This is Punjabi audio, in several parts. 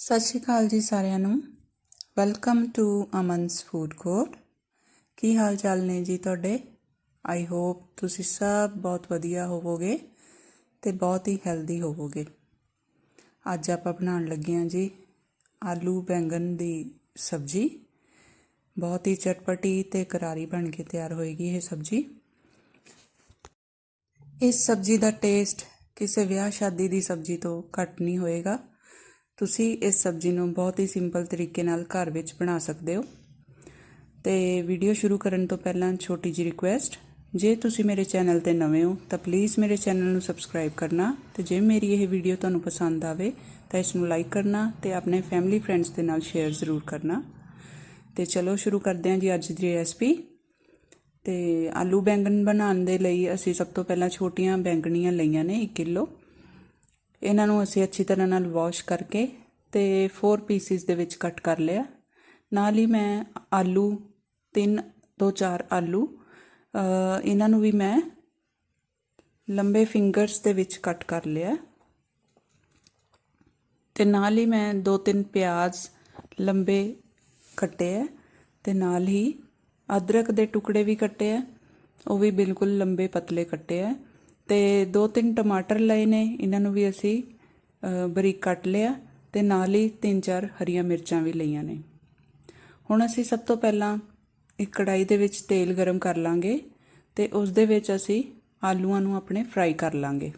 ਸਤਿ ਸ਼੍ਰੀ ਅਕਾਲ ਜੀ ਸਾਰਿਆਂ ਨੂੰ। Welcome to Aman's food court ਕੀ ਹਾਲ ਚਾਲ ਨੇ ਜੀ ਤੁਹਾਡੇ? ਆਈ ਹੋਪ ਤੁਸੀਂ ਸਭ ਬਹੁਤ ਵਧੀਆ ਹੋਵੋਗੇ ਤੇ ਬਹੁਤ ਹੀ ਹੈਲਦੀ ਹੋਵੋਗੇ। ਅੱਜ ਆਪਾਂ ਬਣਾਉਣ ਲੱਗੇ ਹਾਂ ਜੀ ਆਲੂ ਬੈਂਗਨ ਦੀ ਸਬਜ਼ੀ। ਬਹੁਤ ਹੀ ਚਟਪਟੀ ਤੇ ਕਰਾਰੀ ਬਣ ਕੇ ਤਿਆਰ ਹੋਏਗੀ ਇਹ ਸਬਜ਼ੀ। ਇਸ ਸਬਜ਼ੀ ਦਾ ਟੇਸਟ ਕਿਸੇ ਵਿਆਹ ਸ਼ਾਦੀ ਦੀ ਸਬਜ਼ੀ ਤੋਂ ਘੱਟ ਨਹੀਂ ਹੋਏਗਾ। ਤੁਸੀਂ ਇਸ ਸਬਜ਼ੀ ਨੂੰ ਬਹੁਤ ਹੀ ਸਿੰਪਲ ਤਰੀਕੇ ਨਾਲ ਘਰ ਵਿੱਚ ਬਣਾ ਸਕਦੇ ਹੋ। ਤੇ ਵੀਡੀਓ ਸ਼ੁਰੂ ਕਰਨ ਤੋਂ ਪਹਿਲਾਂ ਛੋਟੀ ਜੀ ਰਿਕੁਐਸਟ ਜੇ ਤੁਸੀਂ ਮੇਰੇ ਚੈਨਲ ਤੇ ਨਵੇਂ ਹੋ, ਤਾਂ ਪਲੀਜ਼ ਮੇਰੇ ਚੈਨਲ ਨੂੰ ਸਬਸਕ੍ਰਾਈਬ ਕਰਨਾ ਤੇ ਜੇ ਮੇਰੀ ਇਹ ਵੀਡੀਓ ਤੁਹਾਨੂੰ ਪਸੰਦ ਆਵੇ, ਤਾਂ ਇਸ ਨੂੰ ਲਾਈਕ ਕਰਨਾ ਤੇ ਆਪਣੇ ਫੈਮਿਲੀ ਫਰੈਂਡਸ ਦੇ ਨਾਲ ਸ਼ੇਅਰ ਜ਼ਰੂਰ ਕਰਨਾ। ਤੇ ਚਲੋ ਸ਼ੁਰੂ ਕਰਦੇ ਹਾਂ ਜੀ ਅੱਜ ਦੀ ਰੈਸਪੀ ਤੇ ਆਲੂ ਬੈਂਗਣ ਬਣਾਉਣ ਦੇ ਲਈ ਅਸੀਂ ਸਭ ਤੋਂ ਪਹਿਲਾਂ ਛੋਟੀਆਂ ਬੈਂਗਣੀਆਂ ਲਈਆਂ ਨੇ 1 ਕਿਲੋ। ਇਹਨਾਂ ਨੂੰ ਅਸੀਂ ਅੱਛੀ ਤਰ੍ਹਾਂ ਨਾਲ ਵਾਸ਼ ਕਰਕੇ ਤੇ 4 ਪੀਸਿਸ ਦੇ ਵਿੱਚ ਕੱਟ ਕਰ ਲਿਆ। ਨਾਲ ਹੀ ਮੈਂ ਆਲੂ 3 ਤੋਂ 4 ਆਲੂ ਇਹਨਾਂ ਨੂੰ ਵੀ ਮੈਂ ਲੰਬੇ ਫਿੰਗਰਸ ਦੇ ਵਿੱਚ ਕੱਟ ਕਰ ਲਿਆ। ਤੇ ਨਾਲ ਹੀ ਮੈਂ 2-3 ਪਿਆਜ਼ ਲੰਬੇ ਕੱਟੇ ਹੈ ਤੇ ਨਾਲ ਹੀ ਅਦਰਕ ਦੇ ਟੁਕੜੇ ਵੀ ਕੱਟੇ ਹੈ ਉਹ ਵੀ ਬਿਲਕੁਲ ਲੰਬੇ ਪਤਲੇ ਕੱਟੇ ਹੈ ਤੇ ਦੋ ਤਿੰਨ ਟਮਾਟਰ ਲਏ ਨੇ, ਇਹਨਾਂ ਨੂੰ ਵੀ ਅਸੀਂ ਬਰੀਕ ਕੱਟ ਲਿਆ ਤੇ ਨਾਲ ਹੀ ਤਿੰਨ ਚਾਰ ਹਰੀਆਂ ਮਿਰਚਾਂ ਵੀ ਲਈਆਂ ਨੇ। ਹੁਣ ਅਸੀਂ ਸਭ ਤੋਂ ਪਹਿਲਾਂ ਇੱਕ ਕੜਾਈ ਦੇ ਵਿੱਚ ਤੇਲ ਗਰਮ ਕਰ ਲਾਂਗੇ ਤੇ ਉਸ ਦੇ ਵਿੱਚ ਅਸੀਂ ਆਲੂਆਂ ਨੂੰ ਆਪਣੇ ਫਰਾਈ ਕਰ ਲਾਂਗੇ।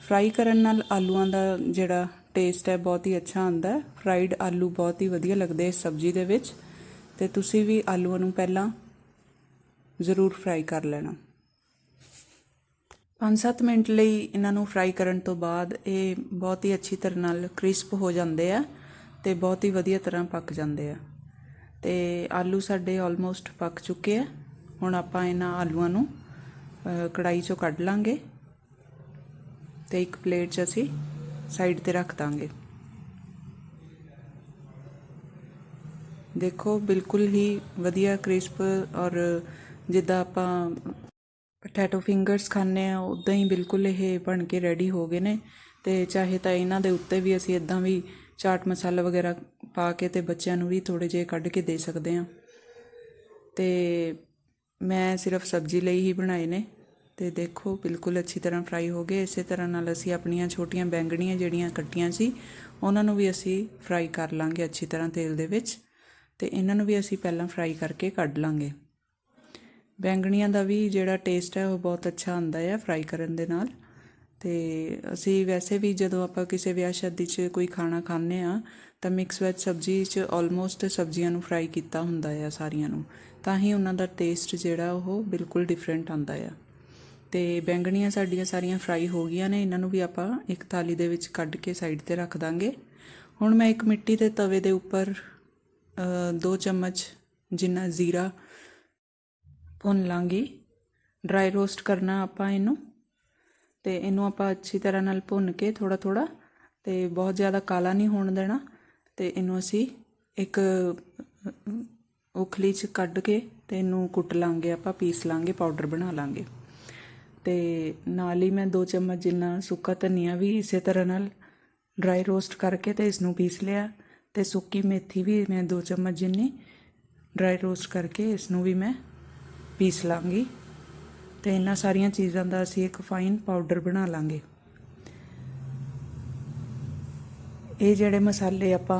ਫਰਾਈ ਕਰਨ ਨਾਲ ਆਲੂਆਂ ਦਾ ਜਿਹੜਾ ਟੇਸਟ ਹੈ ਬਹੁਤ ਹੀ ਅੱਛਾ ਆਉਂਦਾ ਹੈ। ਫਰਾਈਡ ਆਲੂ ਬਹੁਤ ਹੀ ਵਧੀਆ ਲੱਗਦੇ ਇਸ ਸਬਜ਼ੀ ਦੇ ਵਿੱਚ ਤੇ ਤੁਸੀਂ ਵੀ ਆਲੂਆਂ ਨੂੰ ਪਹਿਲਾਂ ਜ਼ਰੂਰ ਫਰਾਈ ਕਰ ਲੈਣਾ। 5-7 ਮਿੰਟ ਲਈ ਇਹਨਾਂ ਨੂੰ ਫਰਾਈ ਕਰਨ ਤੋਂ ਬਾਅਦ ਇਹ ਬਹੁਤ ਹੀ ਅੱਛੀ ਤਰ੍ਹਾਂ ਨਾਲ ਕ੍ਰਿਸਪ ਹੋ ਜਾਂਦੇ ਆ ਤੇ ਬਹੁਤ ਹੀ ਵਧੀਆ ਤਰ੍ਹਾਂ ਪੱਕ ਜਾਂਦੇ ਆ। ਤੇ ਆਲੂ ਸਾਡੇ ਆਲਮੋਸਟ ਪੱਕ ਚੁੱਕੇ ਆ। ਹੁਣ ਆਪਾਂ ਇਹਨਾਂ ਆਲੂਆਂ ਨੂੰ ਅ, ਕੜਾਈ ਚੋਂ ਕੱਢ ਲਾਂਗੇ ਤੇ ਇੱਕ ਪਲੇਟ 'ਚ ਅਸੀਂ ਸਾਈਡ ਤੇ ਰੱਖ ਦਾਂਗੇ। ਦੇਖੋ ਬਿਲਕੁਲ ਹੀ ਵਧੀਆ ਕ੍ਰਿਸਪ ਔਰ ਜਿੱਦਾਂ ਆਪਾਂ ਪਟੈਟੋ ਫਿੰਗਰਸ ਖਾਂਦੇ ਆ ਉਦਾਂ ਹੀ ਬਿਲਕੁਲ ਇਹ ਬਣ ਕੇ ਰੈਡੀ ਹੋ ਗਏ ਨੇ। ਤੇ ਚਾਹੇ ਤਾਂ ਇਹਨਾਂ ਦੇ ਉੱਤੇ ਵੀ ਅਸੀਂ ਇਦਾਂ ਵੀ ਚਾਟ ਮਸਾਲਾ ਵਗੈਰਾ ਪਾ ਕੇ ਤੇ ਬੱਚਿਆਂ ਨੂੰ ਵੀ ਥੋੜੇ ਜਿਹੇ ਕੱਢ ਕੇ ਦੇ ਸਕਦੇ ਆ ਤੇ ਮੈਂ ਸਿਰਫ ਸਬਜ਼ੀ ਲਈ ਹੀ ਬਣਾਏ ਨੇ। ਤੇ ਦੇਖੋ, ਬਿਲਕੁਲ ਅੱਛੀ ਤਰ੍ਹਾਂ ਫਰਾਈ ਹੋ ਗਏ। ਇਸੇ ਤਰ੍ਹਾਂ ਨਾਲ ਅਸੀਂ ਆਪਣੀਆਂ ਛੋਟੀਆਂ ਬੈਂਗਣੀਆਂ ਜਿਹੜੀਆਂ ਕੱਟੀਆਂ ਸੀ, ਉਹਨਾਂ ਨੂੰ ਵੀ ਅਸੀਂ ਫਰਾਈ ਕਰ ਲਾਂਗੇ ਅੱਛੀ ਤਰ੍ਹਾਂ ਤੇਲ ਦੇ ਵਿੱਚ। ਤੇ ਇਹਨਾਂ ਨੂੰ ਵੀ ਅਸੀਂ ਪਹਿਲਾਂ ਫਰਾਈ ਕਰਕੇ ਕੱਢ ਲਾਂਗੇ। ਬੈਂਗਣੀਆਂ ਦਾ ਵੀ ਜਿਹੜਾ ਟੇਸਟ ਹੈ ਉਹ ਬਹੁਤ ਅੱਛਾ ਆਉਂਦਾ ਆ ਫਰਾਈ ਕਰਨ ਦੇ ਨਾਲ। ਅਤੇ ਅਸੀਂ ਵੈਸੇ ਵੀ ਜਦੋਂ ਆਪਾਂ ਕਿਸੇ ਵਿਆਹ ਸ਼ਾਦੀ 'ਚ ਕੋਈ ਖਾਣਾ ਖਾਂਦੇ ਆ ਤਾਂ ਮਿਕਸ ਵੈਜ ਸਬਜ਼ੀ 'ਚ ਆਲਮੋਸਟ ਸਬਜ਼ੀਆਂ ਨੂੰ ਫਰਾਈ ਕੀਤਾ ਹੁੰਦਾ ਆ ਸਾਰੀਆਂ ਨੂੰ। ਤਾਂ ਹੀ ਉਹਨਾਂ ਦਾ ਟੇਸਟ ਜਿਹੜਾ ਉਹ ਬਿਲਕੁਲ ਡਿਫਰੈਂਟ ਆਉਂਦਾ ਆ। ਤੇ ਬੈਂਗਣੀਆਂ ਸਾਡੀਆਂ ਸਾਰੀਆਂ ਫਰਾਈ ਹੋ ਗਈਆਂ ਨੇ, ਇਹਨਾਂ ਨੂੰ ਵੀ ਆਪਾਂ ਇੱਕ ਥਾਲੀ ਦੇ ਵਿੱਚ ਕੱਢ ਕੇ ਸਾਈਡ ਤੇ ਰੱਖ ਦਾਂਗੇ। ਹੁਣ ਮੈਂ ਇੱਕ ਮਿੱਟੀ ਦੇ ਤਵੇ ਦੇ ਉੱਪਰ 2 ਚਮਚ ਜਿੰਨਾ ਜ਼ੀਰਾ ਭੁੰਨ ਲਾਂਗੀ। ਡਰਾਈ ਰੋਸਟ ਕਰਨਾ ਆਪਾਂ ਇਹਨੂੰ। ਤੇ ਇਹਨੂੰ ਆਪਾਂ ਅੱਛੀ ਤਰ੍ਹਾਂ ਨਾਲ ਭੁੰਨ ਕੇ ਥੋੜਾ ਥੋੜਾ ਤੇ ਬਹੁਤ ਜ਼ਿਆਦਾ ਕਾਲਾ ਨਹੀਂ ਹੋਣ ਦੇਣਾ। ਤੇ ਇਹਨੂੰ ਅਸੀਂ ਇੱਕ ਉਖਲੀ 'ਚ ਕੱਢ ਕੇ ਤੇ ਇਹਨੂੰ ਕੁੱਟ ਲਾਂਗੇ ਆਪਾਂ, ਪੀਸ ਲਾਂਗੇ ਪਾਊਡਰ ਬਣਾ ਲਾਂਗੇ। ਤੇ ਨਾਲ ਹੀ ਮੈਂ 2 ਚਮਚ ਜਿੰਨਾ ਸੁੱਕਾ ਧਨੀਆ ਵੀ ਇਸੇ ਤਰ੍ਹਾਂ ਨਾਲ ਡਰਾਈ ਰੋਸਟ ਕਰਕੇ ਤੇ ਇਸ ਨੂੰ ਪੀਸ ਲਿਆ। ਤੇ ਸੁੱਕੀ ਮੇਥੀ ਵੀ ਮੈਂ 2 ਚਮਚ ਜਿੰਨੀ ਡਰਾਈ ਰੋਸਟ ਕਰਕੇ ਇਸ ਨੂੰ ਵੀ ਮੈਂ ਪੀਸ ਲਾਂਗੀ ਤੇ ਇਹਨਾਂ ਸਾਰੀਆਂ ਚੀਜ਼ਾਂ ਦਾ ਅਸੀਂ ਇੱਕ ਫਾਈਨ ਪਾਊਡਰ ਬਣਾ ਲਾਂਗੇ। ਇਹ ਜਿਹੜੇ ਮਸਾਲੇ ਆਪਾਂ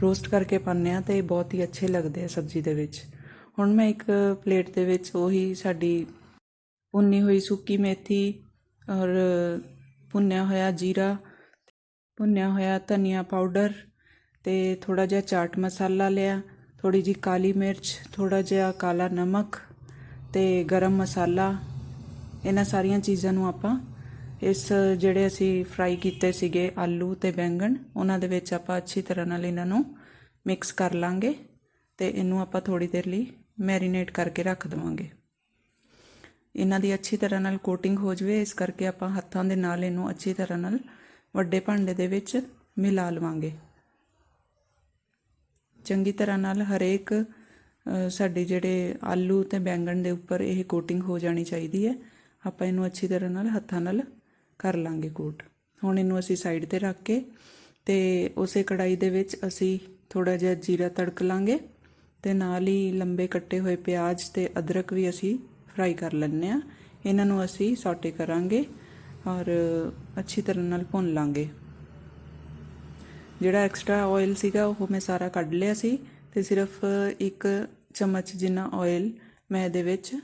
ਰੋਸਟ ਕਰਕੇ ਪਾਉਂਦੇ ਆ ਤੇ ਬਹੁਤ ਹੀ ਅੱਛੇ ਲੱਗਦੇ ਆ ਸਬਜ਼ੀ ਦੇ ਵਿੱਚ। ਹੁਣ ਮੈਂ ਇੱਕ ਪਲੇਟ ਦੇ ਵਿੱਚ ਉਹੀ ਸਾਡੀ ਭੁੰਨੀ ਹੋਈ ਸੁੱਕੀ ਮੇਥੀ ਔਰ ਭੁੰਨਿਆ ਹੋਇਆ ਜੀਰਾ, ਭੁੰਨਿਆ ਹੋਇਆ ਧਨੀਆ ਪਾਊਡਰ ਤੇ ਥੋੜਾ ਜਿਹਾ ਚਾਟ ਮਸਾਲਾ ਲਿਆ ਥੋੜੀ ਜੀ ਕਾਲੀ ਮਿਰਚ ਥੋੜਾ ਜਿਹਾ ਕਾਲਾ ਨਮਕ ਤੇ ਗਰਮ ਮਸਾਲਾ, ਇਹਨਾਂ ਸਾਰੀਆਂ ਚੀਜ਼ਾਂ ਨੂੰ ਆਪਾਂ ਇਸ ਜਿਹੜੇ ਅਸੀਂ ਫਰਾਈ ਕੀਤੇ ਸੀਗੇ ਆਲੂ ਤੇ ਬੈਂਗਣ, ਉਹਨਾਂ ਦੇ ਵਿੱਚ ਆਪਾਂ ਅੱਛੀ ਤਰ੍ਹਾਂ ਨਾਲ ਇਹਨਾਂ ਨੂੰ ਮਿਕਸ ਕਰ ਲਾਂਗੇ ਤੇ ਇਹਨੂੰ ਆਪਾਂ ਥੋੜੀ ਦੇਰ ਲਈ ਮੈਰੀਨੇਟ ਕਰਕੇ ਰੱਖ ਦਵਾਂਗੇ। ਇਹਨਾਂ ਦੀ ਅੱਛੀ ਤਰ੍ਹਾਂ ਨਾਲ ਕੋਟਿੰਗ ਹੋ ਜਵੇ, ਇਸ ਕਰਕੇ ਆਪਾਂ ਹੱਥਾਂ ਦੇ ਨਾਲ ਇਹਨੂੰ ਅੱਛੀ ਤਰ੍ਹਾਂ ਨਾਲ ਵੱਡੇ ਭਾਂਡੇ ਦੇ ਵਿੱਚ ਮਿਲਾ ਲਵਾਂਗੇ। ਚੰਗੀ ਤਰ੍ਹਾਂ ਨਾਲ ਹਰੇਕ ਸਾਡੇ ਜਿਹੜੇ ਆਲੂ ਤੇ ਬੈਂਗਣ ਦੇ ਉੱਪਰ ਇਹ ਕੋਟਿੰਗ ਹੋ ਜਾਣੀ ਚਾਹੀਦੀ ਹੈ। ਆਪਾਂ ਇਹਨੂੰ ਅੱਛੀ ਤਰ੍ਹਾਂ ਨਾਲ ਹੱਥਾਂ ਨਾਲ ਕਰ ਲਾਂਗੇ ਕੋਟ ਹੁਣ ਇਹਨੂੰ ਅਸੀਂ ਸਾਈਡ ਤੇ ਰੱਖ ਕੇ ਤੇ ਉਸੇ ਕੜਾਈ ਦੇ ਵਿੱਚ ਅਸੀਂ ਥੋੜਾ ਜਿਹਾ ਜੀਰਾ ਤੜਕ ਲਾਂਗੇ ਤੇ ਨਾਲ ਹੀ ਲੰਬੇ ਕੱਟੇ ਹੋਏ ਪਿਆਜ਼ ਤੇ ਅਦਰਕ ਵੀ ਅਸੀਂ ਫਰਾਈ ਕਰ ਲੈਣੇ ਆ ਇਹਨਾਂ ਨੂੰ ਅਸੀਂ ਸੌਟੇ ਕਰਾਂਗੇ ਔਰ ਅੱਛੀ ਤਰ੍ਹਾਂ ਨਾਲ ਭੁੰਨ ਲਾਂਗੇ। ਜਿਹੜਾ ਐਕਸਟਰਾ ਆਇਲ ਸੀਗਾ ਉਹ ਮੈਂ ਸਾਰਾ ਕੱਢ ਲਿਆ ਸੀ ਤੇ ਸਿਰਫ ਇੱਕ ਚਮਚ ਜਿੰਨਾ ਆਇਲ ਮੈਂ ਇਹਦੇ ਵਿੱਚ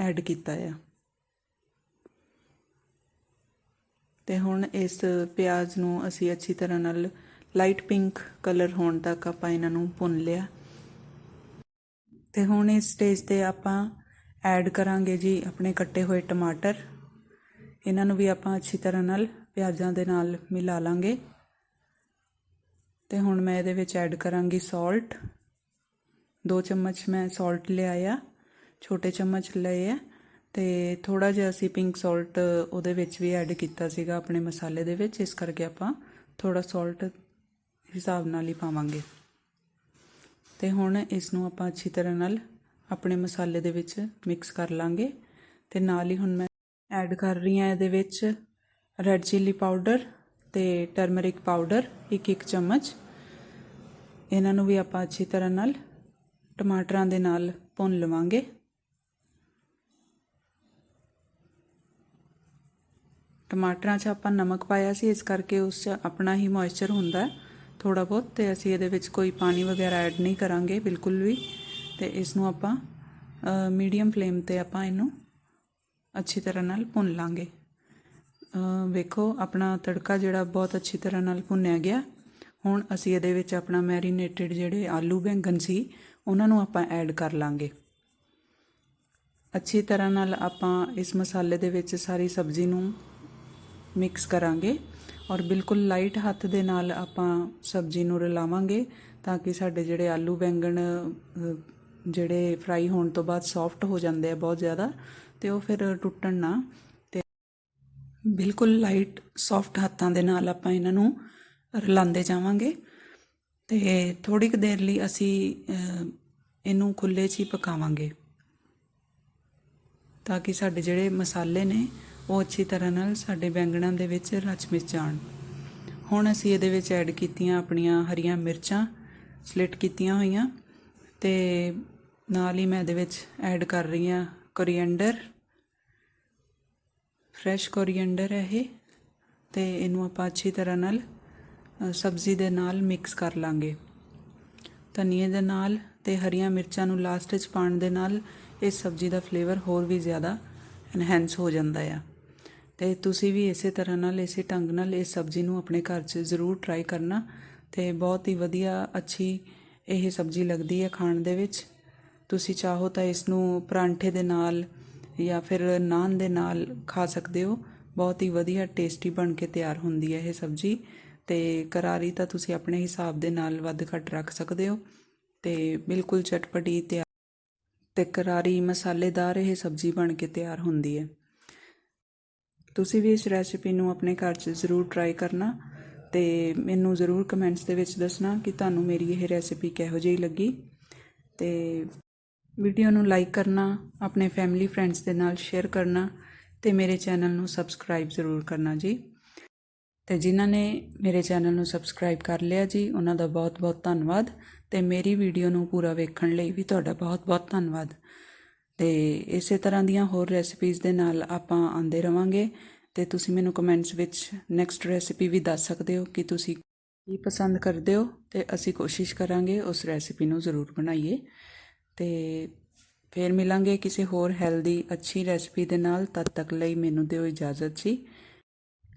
ਐਡ ਕੀਤਾ ਆ। ਤੇ ਹੁਣ ਇਸ ਪਿਆਜ਼ ਨੂੰ ਅਸੀਂ ਅੱਛੀ ਤਰ੍ਹਾਂ ਨਾਲ ਲਾਈਟ ਪਿੰਕ ਕਲਰ ਹੋਣ ਤੱਕ ਆਪਾਂ ਇਹਨਾਂ ਨੂੰ ਭੁੰਨ ਲਿਆ। ਤੇ ਹੁਣ ਇਸ ਸਟੇਜ ਤੇ ਆਪਾਂ ਐਡ ਕਰਾਂਗੇ ਜੀ ਆਪਣੇ ਕੱਟੇ ਹੋਏ ਟਮਾਟਰ। ਇਹਨਾਂ ਨੂੰ ਵੀ ਆਪਾਂ ਅੱਛੀ ਤਰ੍ਹਾਂ ਨਾਲ ਪਿਆਜ਼ਾਂ ਦੇ ਨਾਲ ਮਿਲਾ ਲਾਂਗੇ। ਤੇ ਹੁਣ ਮੈਂ ਇਹਦੇ ਵਿੱਚ ਐਡ ਕਰਾਂਗੀ ਸਾਲਟ 2 ਚਮਚ ਮੈਂ ਸਾਲਟ ਲਿਆਇਆ, ਛੋਟੇ ਚਮਚ ਲਏ ਆ ਤੇ ਥੋੜਾ ਜਿਹਾ ਅਸੀਂ ਪਿੰਕ ਸਾਲਟ ਉਹਦੇ ਵਿੱਚ ਵੀ ਐਡ ਕੀਤਾ ਸੀਗਾ ਆਪਣੇ ਮਸਾਲੇ ਦੇ ਵਿੱਚ, ਇਸ ਕਰਕੇ ਆਪਾਂ ਥੋੜਾ ਸਾਲਟ ਹਿਸਾਬ ਨਾਲ ਹੀ ਪਾਵਾਂਗੇ। ਤੇ ਹੁਣ ਇਸ ਨੂੰ ਆਪਾਂ ਅੱਛੀ ਤਰ੍ਹਾਂ ਨਾਲ ਆਪਣੇ ਮਸਾਲੇ ਦੇ ਵਿੱਚ ਮਿਕਸ ਕਰ ਲਾਂਗੇ ਤੇ ਨਾਲ ਹੀ ਹੁਣ ਮੈਂ ਐਡ ਕਰ ਰਹੀ ਹਾਂ ਇਹਦੇ ਵਿੱਚ ਰੈੱਡ ਚਿੱਲੀ ਪਾਊਡਰ ਤੇ ਟਰਮਰਿਕ ਪਾਊਡਰ ਇੱਕ ਇੱਕ ਚਮਚ। ਇਹਨਾਂ ਨੂੰ ਵੀ ਆਪਾਂ ਅੱਛੀ ਤਰ੍ਹਾਂ ਨਾਲ ਟਮਾਟਰਾਂ ਦੇ ਨਾਲ ਭੁੰਨ ਲਵਾਂਗੇ। ਟਮਾਟਰਾਂ 'ਚ ਆਪਾਂ ਨਮਕ ਪਾਇਆ ਸੀ, ਇਸ ਕਰਕੇ ਉਸ 'ਚ ਆਪਣਾ ਹੀ ਮੋਇਸਚਰ ਹੁੰਦਾ ਥੋੜਾ ਬਹੁਤ ਤੇ ਅਸੀਂ ਇਹਦੇ ਵਿੱਚ ਕੋਈ ਪਾਣੀ ਵਗੈਰਾ ਐਡ ਨਹੀਂ ਕਰਾਂਗੇ ਬਿਲਕੁਲ ਵੀ ਤੇ ਇਸ ਨੂੰ ਆਪਾਂ ਮੀਡੀਅਮ ਫਲੇਮ ਤੇ ਆਪਾਂ ਇਹਨੂੰ ਅੱਛੀ ਤਰ੍ਹਾਂ ਨਾਲ ਭੁੰਨ ਲਾਂਗੇ। ਵੇਖੋ ਆਪਣਾ ਤੜਕਾ ਜਿਹੜਾ ਬਹੁਤ ਅੱਛੀ ਤਰ੍ਹਾਂ ਨਾਲ ਭੁੰਨਿਆ ਗਿਆ। ਹੁਣ ਅਸੀਂ ਇਹਦੇ ਵਿੱਚ ਆਪਣਾ ਮੈਰੀਨੇਟਡ ਜਿਹੜੇ ਆਲੂ ਬੈਂਗਣ ਸੀ ਉਹਨਾਂ ਨੂੰ ਆਪਾਂ ਐਡ ਕਰ ਲਾਂਗੇ। ਅੱਛੀ ਤਰ੍ਹਾਂ ਨਾਲ ਆਪਾਂ ਇਸ ਮਸਾਲੇ ਦੇ ਵਿੱਚ ਸਾਰੀ ਸਬਜ਼ੀ ਨੂੰ ਮਿਕਸ ਕਰਾਂਗੇ ਔਰ ਬਿਲਕੁਲ ਲਾਈਟ ਹੱਥ ਦੇ ਨਾਲ ਆਪਾਂ ਸਬਜ਼ੀ ਨੂੰ ਰਲਾਵਾਂਗੇ ਤਾਂ ਕਿ ਸਾਡੇ ਜਿਹੜੇ ਆਲੂ ਬੈਂਗਣ ਜਿਹੜੇ ਫਰਾਈ ਹੋਣ ਤੋਂ ਬਾਅਦ ਸੌਫਟ ਹੋ ਜਾਂਦੇ ਆ ਬਹੁਤ ਜ਼ਿਆਦਾ ਤੇ ਉਹ ਫਿਰ ਟੁੱਟਣ ਨਾ। ਤੇ ਬਿਲਕੁਲ ਲਾਈਟ ਸੌਫਟ ਹੱਥਾਂ ਦੇ ਨਾਲ ਆਪਾਂ ਇਹਨਾਂ ਨੂੰ ਰਲਾਉਂਦੇ ਜਾਵਾਂਗੇ। ਤੇ ਥੋੜੀ ਕੁ ਦੇਰ ਲਈ ਅਸੀਂ ਇਹਨੂੰ ਖੁੱਲੇ 'ਚ ਹੀ ਪਕਾਵਾਂਗੇ। ਤਾਂ ਕਿ ਸਾਡੇ ਜਿਹੜੇ ਮਸਾਲੇ ਨੇ, ਉਹ ਅੱਛੀ ਤਰ੍ਹਾਂ ਨਾਲ ਸਾਡੇ ਬੈਂਗਣਾਂ ਦੇ ਵਿੱਚ ਰਚ ਮਿਚ ਜਾਣ। ਹੁਣ ਅਸੀਂ ਇਹਦੇ ਵਿੱਚ ਐਡ ਕੀਤੀਆਂ ਆਪਣੀਆਂ ਹਰੀਆਂ ਮਿਰਚਾਂ, ਸਲਿਟ ਕੀਤੀਆਂ ਹੋਈਆਂ। ਤੇ ਨਾਲ ਹੀ ਮੈਂ ਇਹਦੇ ਵਿੱਚ ਐਡ ਕਰ ਰਹੀ ਹਾਂ ਕੋਰੀਐਂਡਰ। ਫਰੈਸ਼ ਕੋਰੀਐਂਡਰ ਹੈ ਇਹ। ਤੇ ਇਹਨੂੰ ਆਪਾਂ ਅੱਛੀ ਤਰ੍ਹਾਂ ਨਾਲ ਸਬਜ਼ੀ ਦੇ ਨਾਲ ਮਿਕਸ ਕਰ ਲਾਂਗੇ। ਧਨੀਏ ਦੇ ਨਾਲ ਤੇ ਹਰੀਆਂ ਮਿਰਚਾਂ ਨੂੰ ਲਾਸਟ ਵਿੱਚ ਪਾਉਣ ਦੇ ਨਾਲ ਇਸ ਸਬਜ਼ੀ ਦਾ ਫਲੇਵਰ ਹੋਰ ਵੀ ਜ਼ਿਆਦਾ ਐਨਹੈਂਸ ਹੋ ਜਾਂਦਾ ਆ। ਤੇ ਤੁਸੀਂ ਵੀ ਇਸੇ ਤਰ੍ਹਾਂ ਨਾਲ, ਇਸੇ ਢੰਗ ਨਾਲ ਇਸ ਸਬਜ਼ੀ ਨੂੰ ਆਪਣੇ ਘਰ 'ਚ ਜ਼ਰੂਰ ਟਰਾਈ ਕਰਨਾ ਤੇ ਬਹੁਤ ਹੀ ਵਧੀਆ, ਅੱਛੀ ਇਹ ਸਬਜ਼ੀ ਲੱਗਦੀ ਹੈ ਖਾਣ ਦੇ ਵਿੱਚ। ਤੁਸੀਂ ਚਾਹੋ ਤਾਂ ਇਸ ਨੂੰ ਪਰਾਂਠੇ ਦੇ ਨਾਲ ਜਾਂ ਫਿਰ ਨਾਨ ਦੇ ਨਾਲ ਖਾ ਸਕਦੇ ਹੋ। ਬਹੁਤ ਹੀ ਵਧੀਆ ਟੇਸਟੀ ਬਣ ਕੇ ਤਿਆਰ ਹੁੰਦੀ ਹੈ ਇਹ ਸਬਜ਼ੀ। ਅਤੇ ਕਰਾਰੀ ਤਾਂ ਤੁਸੀਂ ਆਪਣੇ ਹਿਸਾਬ ਦੇ ਨਾਲ ਵੱਧ ਘੱਟ ਰੱਖ ਸਕਦੇ ਹੋ। ਅਤੇ ਬਿਲਕੁਲ ਚਟਪਟੀ ਤਿਆਰ ਅਤੇ ਕਰਾਰੀ ਮਸਾਲੇਦਾਰ ਇਹ ਸਬਜ਼ੀ ਬਣ ਕੇ ਤਿਆਰ ਹੁੰਦੀ ਹੈ। ਤੁਸੀਂ ਵੀ ਇਸ ਰੈਸਿਪੀ ਨੂੰ ਆਪਣੇ ਘਰ 'ਚ ਜ਼ਰੂਰ ਟਰਾਈ ਕਰਨਾ ਤੇ ਮੈਨੂੰ ਜ਼ਰੂਰ ਕਮੈਂਟਸ ਦੇ ਵਿੱਚ ਦੱਸਣਾ ਕਿ ਤੁਹਾਨੂੰ ਮੇਰੀ ਇਹ ਰੈਸਿਪੀ ਕਿਹੋ ਜਿਹੀ ਲੱਗੀ। ਤੇ ਵੀਡੀਓ ਨੂੰ ਲਾਈਕ ਕਰਨਾ, ਆਪਣੇ ਫੈਮਿਲੀ ਫਰੈਂਡਸ ਦੇ ਨਾਲ ਸ਼ੇਅਰ ਕਰਨਾ ਤੇ ਮੇਰੇ ਚੈਨਲ ਨੂੰ ਸਬਸਕ੍ਰਾਈਬ ਜ਼ਰੂਰ ਕਰਨਾ ਜੀ। ਅਤੇ ਜਿਨ੍ਹਾਂ ਨੇ ਮੇਰੇ ਚੈਨਲ ਨੂੰ ਸਬਸਕ੍ਰਾਈਬ ਕਰ ਲਿਆ ਜੀ, ਉਹਨਾਂ ਦਾ ਬਹੁਤ-ਬਹੁਤ ਧੰਨਵਾਦ ਅਤੇ ਮੇਰੀ ਵੀਡੀਓ ਨੂੰ ਪੂਰਾ ਵੇਖਣ ਲਈ ਵੀ ਤੁਹਾਡਾ ਬਹੁਤ-ਬਹੁਤ ਧੰਨਵਾਦ। ਅਤੇ ਇਸੇ ਤਰ੍ਹਾਂ ਦੀਆਂ ਹੋਰ ਰੈਸਿਪੀਜ਼ ਦੇ ਨਾਲ ਆਪਾਂ ਆਂਦੇ ਰਵਾਂਗੇ ਤੇ ਤੁਸੀਂ ਮੈਨੂੰ ਕਮੈਂਟਸ ਵਿੱਚ ਨੈਕਸਟ ਰੈਸਿਪੀ ਵੀ ਦੱਸ ਸਕਦੇ ਹੋ ਕਿ ਤੁਸੀਂ ਕੀ ਪਸੰਦ ਕਰਦੇ ਹੋ ਤੇ ਅਸੀਂ ਕੋਸ਼ਿਸ਼ ਕਰਾਂਗੇ ਉਸ ਰੈਸਿਪੀ ਨੂੰ ਜ਼ਰੂਰ ਬਣਾਈਏ। ਤੇ ਫੇਰ ਮਿਲਾਂਗੇ ਕਿਸੇ ਹੋਰ ਹੈਲਦੀ ਅੱਛੀ ਰੈਸਿਪੀ ਦੇ ਨਾਲ, ਤਦ ਤੱਕ ਲਈ ਮੈਨੂੰ ਦਿਓ ਇਜਾਜ਼ਤ ਜੀ।